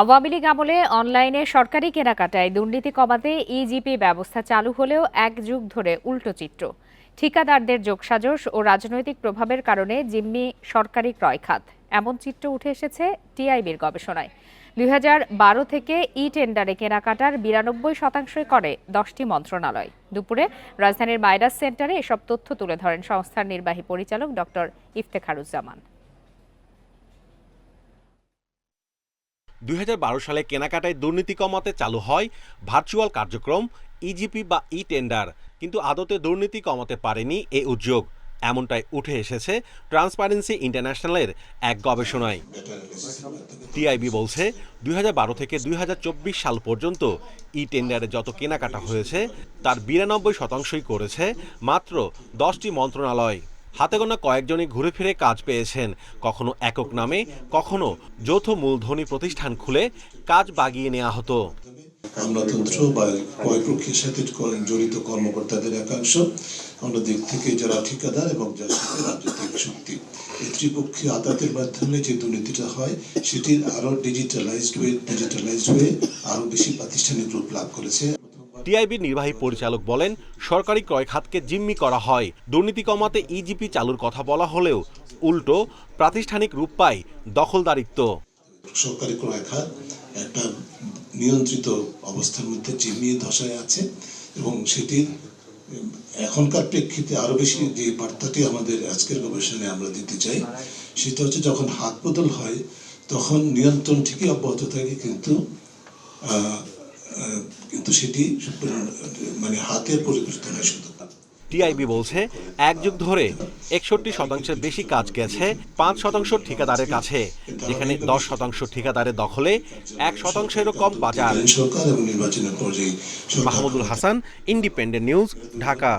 আওয়ামী লীগ আমলে অনলাইনে সরকারি কেনাকাটায় দুর্নীতি কমাতে ইজিপি ব্যবস্থা চালু হলেও এক যুগ ধরে উল্টো চিত্র। ঠিকাদারদের যোগসাজশ ও রাজনৈতিক প্রভাবের কারণে জিম্মি সরকারি ক্রয়খাত এমন চিত্র উঠে এসেছে টিআইবির গবেষণায়। দুই বারো থেকে ই টেন্ডারে কেনাকাটার বিরানব্বই শতাংশই করে দশটি মন্ত্রণালয়। দুপুরে রাজধানীর মাইরাস সেন্টারে এসব তথ্য তুলে ধরেন সংস্থার নির্বাহী পরিচালক ডক্টর ইফতেখারুজ্জামান। দুই হাজার বারো সালে কেনাকাটায় দুর্নীতি কমাতে চালু হয় ভার্চুয়াল কার্যক্রম ইজিপি বা ই টেন্ডার কিন্তু আদতে দুর্নীতি কমাতে পারেনি এই উদ্যোগ। এমনটাই উঠে এসেছে ট্রান্সপারেন্সি ইন্টারন্যাশনালের এক গবেষণায়। টিআইবি বলছে, দুই হাজার বারো থেকে দুই হাজার চব্বিশ সাল পর্যন্ত ই টেন্ডারে যত কেনাকাটা হয়েছে, তার বিরানব্বই শতাংশই করেছে মাত্র দশটি মন্ত্রণালয়। হাতে গোনা কয়েকজনই ঘুরে ফিরে কাজ পেয়েছেন। কখনো একক নামে, কখনো যৌথ মূলধনী প্রতিষ্ঠান খুলে কাজ বাগিয়ে নেওয়া হতো। আমলাতন্ত্র বা ক্রয় প্রক্রিয়ার সাথে জড়িত কর্মকর্তাদের একাংশ। আমরা অন্যদিক থেকে যারা ঠিকাদার এবং যার সাথে রাজনৈতিক শক্তি। এই আদালতের মাধ্যমে যে দুর্নীতিটা হয়, সেটির আরও ডিজিটালাইজড হয়ে ডিজিটালাইজড হয়ে আরও বেশি প্রাতিষ্ঠানিক রূপ লাভ করেছে। টিআইবির নির্বাহী পরিচালক বলেন, সরকারি ক্রয় খাতকে জিম্মি করা হয়। দুর্নীতি কমাতে ইজিপি চালুর কথা বলা হলেও উল্টো প্রাতিষ্ঠানিক রূপ পায় দখলদারিত্ব। সরকারি ক্রয় খাত একটা নিয়ন্ত্রিত অবস্থার মধ্যে জিম্মিয়ে ধসায় আছে এবং সেটির এখনকার প্রেক্ষিতে আরও বেশি যে বার্তাটি আমাদের আজকের গবেষণায় আমরা দিতে চাই, সেটা হচ্ছে যখন হাত বদল হয়, তখন নিয়ন্ত্রণ ঠিকই অব্যাহত থাকে, কিন্তু কিন্তু সেটি মানে হাতের পরিবর্তন হয় শুধু টিআইবি বলছে এক যুগ ধরে একষট্টি শতাংশের বেশি কাজ গেছে পাঁচ শতাংশ ঠিকাদারের কাছে যেখানে দশ শতাংশ ঠিকাদারের দখলে এক শতাংশেরও কম বাজার। Mahmudul Hasan independent news Dhaka.